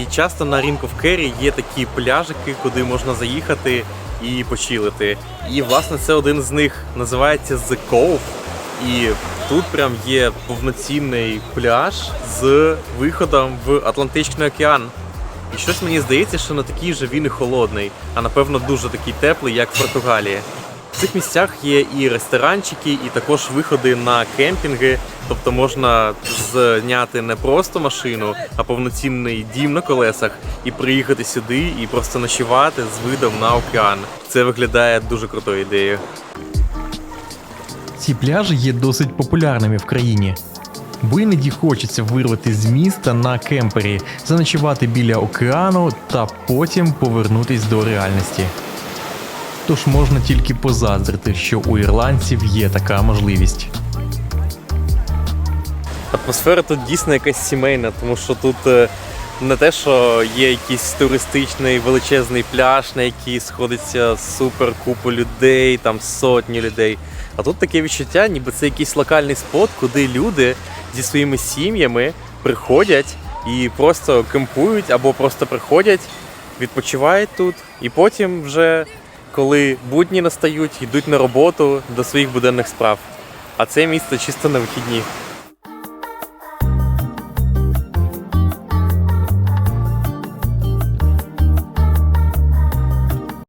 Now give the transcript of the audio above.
і часто на ринку в Керрі є такі пляжики, куди можна заїхати і почилити. І власне це один з них називається The Cove. І тут прям є повноцінний пляж з виходом в Атлантичний океан. І щось мені здається, що не такий же він і холодний, а напевно дуже такий теплий, як в Португалії. В цих місцях є і ресторанчики, і також виходи на кемпінги. Тобто можна зняти не просто машину, а повноцінний дім на колесах і приїхати сюди і просто ночувати з видом на океан. Це виглядає дуже крутою ідеєю. Ці пляжі є досить популярними в країні. Бо хочеться вирвати з міста на кемпері, заночувати біля океану та потім повернутись до реальності. Тож можна тільки позаздрити, що у ірландців є така можливість. Атмосфера тут дійсно якась сімейна, тому що тут е, не те, що є якийсь туристичний величезний пляж, на який сходиться супер купа людей, там сотні людей. А тут таке відчуття, ніби це якийсь локальний спот, куди люди зі своїми сім'ями приходять і просто кемпують або просто приходять, відпочивають тут, і потім вже, коли будні настають, йдуть на роботу до своїх буденних справ. А це місце чисто на вихідні.